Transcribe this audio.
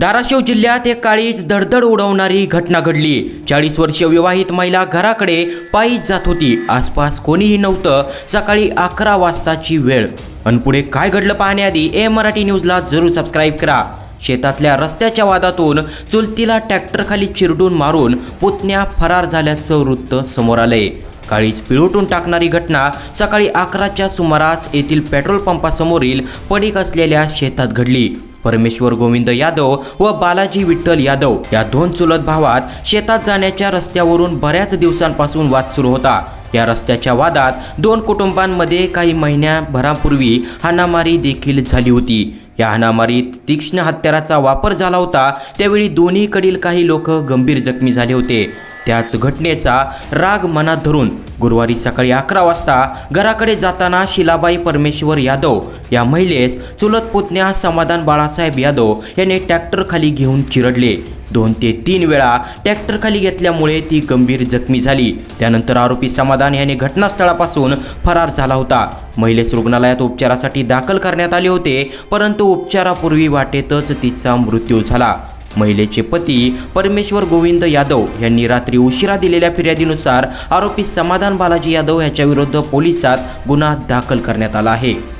धाराशिव जिल्ह्यात एक काळीच धडधड उडवणारी घटना घडली. चाळीस वर्षीय विवाहित महिला घराकडे पायीच जात होती. आसपास कोणीही नव्हतं. सकाळी अकरा वाजताची वेळ. आणि पुढे काय घडलं पाहण्याआधी ए मराठी न्यूजला जरूर सबस्क्राईब करा. शेतातल्या रस्त्याच्या वादातून चुलतीला ट्रॅक्टरखाली चिरडून मारून पुतण्या फरार झाल्याचं वृत्त समोर आलंय. काळीच पिळवटून टाकणारी घटना सकाळी अकराच्या सुमारास येथील पेट्रोल पंपासमोरील पडीक असलेल्या शेतात घडली. परमेश्वर गोविंद यादव व बालाजी विठ्ठल यादव या दोन चुलत भावात शेतात जाण्याच्या रस्त्यावरून बऱ्याच दिवसांपासून वाद सुरू होता. या रस्त्याच्या वादात दोन कुटुंबांमध्ये काही महिन्याभरापूर्वी हाणामारी देखील झाली होती. या हाणामारीत तीक्ष्ण हत्याराचा वापर झाला होता. त्यावेळी दोन्हीकडील काही लोक गंभीर जखमी झाले होते. त्याच घटनेचा राग मनात धरून गुरुवारी सकाळी अकरा वाजता घराकडे जाताना शिलाबाई परमेश्वर यादव या महिलेस चुलत पुतण्या समाधान बाळासाहेब यादव याने ट्रॅक्टरखाली घेऊन चिरडले. दोन ते तीन वेळा ट्रॅक्टरखाली घेतल्यामुळे ती गंभीर जखमी झाली. त्यानंतर आरोपी समाधान याने घटनास्थळापासून फरार झाला होता. महिलेस रुग्णालयात उपचारासाठी दाखल करण्यात आले होते परंतु उपचारापूर्वी वाटेतच तिचा मृत्यू झाला. महिलेचे पती परमेश्वर गोविंद यादव यांनी रात्री उशिरा दिलेल्या फिर्यादीनुसार आरोपी समाधान बालाजी यादव याच्याविरुद्ध पोलिसात गुन्हा दाखल करण्यात आला आहे.